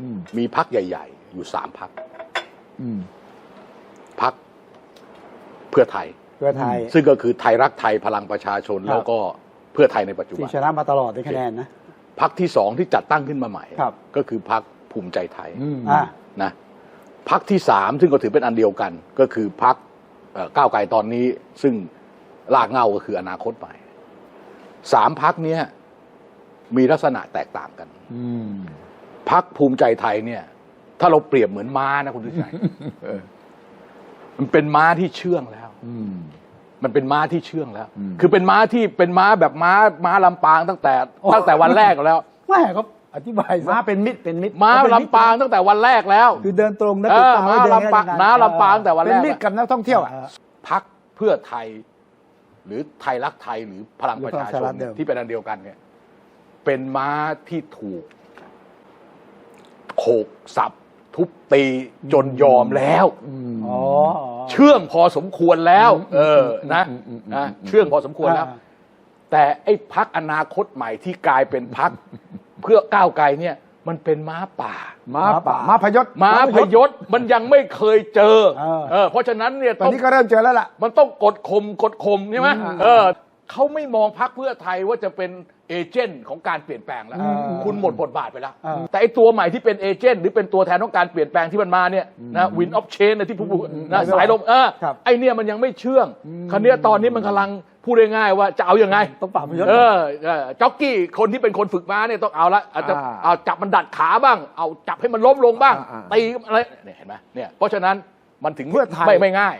อืมมีพักใหญ่ ๆ อยู่สามพักอืมพักเพื่อไทย เพื่อไทย ซึ่งก็คือไทยรักไทยพลังประชาชนครับแล้วก็เพื่อไทยในปัจจุบัที่นชนะมาตลอดในคะแนนนะพักที่สองที่จัดตั้งขึ้นมาใหม่ครับก็คือพักภูมิใจไทยอืมอ่านะพักที่สามซึ่งก็ถือเป็นอันเดียวกัน ก็คือพักก้าวไกลตอนนี้ ซึ่งลากเหงาก็คืออนาคตใหม่สามพักเนี้ยมีลักษณะแตกต่างกันอืม พักภูมิใจไทยเนี่ย ถ้าเราเปรียบเหมือนม้านะคุณทุชัยเออมันเป็นม้าที่เชื่องแล้วอืมมันเป็นม้าที่เชื่องแล้วอืมคือเป็นม้าที่เป็นม้าแบบม้าม้าลำปางตั้งแต่ ตั้งแต่วันแรกแล้วแม่ก็อธิบายซะม้าเป็นมิตรเป็นมิตรม้าลำปางตั้งแต่วันแรกแล้ว คือเดินตรงนะเอติดอตามม้าไว้เดินลำปางได้น้าลำปางตั้งแต่วันเป็แรนกมิตรกับนักท่องเที่ยวอะพักเพื่อไทย หรือไทยรักไทยหรือพลังประชาชนหรือพลังประชารัฐเดิมที่เป็นอันเดียวกันเนี่ย เป็นม้าที่ถูก โขกสับทุบตีจนยอมแล้วอ๋อ เชื่องพอสมควรแล้ว เออนะอืมอืมอืมนะเชื่องพอสมควรแล้วอ่าแต่ไอ้พักอนาคตใหม่ที่กลายเป็นพักเพื่อก้าวไกลเนี่ย มันเป็นม้าป่า ม้าป่า ม้าพยศม้าพยศมันยังไม่เคยเจอ เออเออเพราะฉะนั้นเนี่ยตอนต้องนี้ก็เริ่มเจอแล้วล่ะ มันต้องกดข่มกดข่มใช่ไหมอืมเออ เขาไม่มองพักเพื่อไทยว่าจะเป็นเอเจนต์ของการเปลี่ยนแปลงแล้วอืมคุณหมดบทบาทไปแล้วอ่าแต่ไอตัวใหม่ที่เป็นเอเจนต์หรือเป็นตัวแทนของการเปลี่ยนแปลงที่มันมาเนี่ยนะวินออฟเชนนะที่ผู้พูดนะสายลมเออครับไอเนี่ยมันยังไม่เชื่องคันนี้ยตอนนี้มันกำลังพูดง่ายๆว่าจะเอาอยัางไงต้องปรับยศเออเออจ็อกกี้คนที่เป็นคนฝึกม้าเนี่ยต้องเอาละอาจจะอ่าเอาจับมันดัดขาบ้าง เอาจับให้มันล้มลงบ้างอ่าอ่าตีอะไรเนี่ยเห็นไหมเนี่ยเพราะฉะนั้นมันถึงเพื่อไทยไม่ไม่ง่าย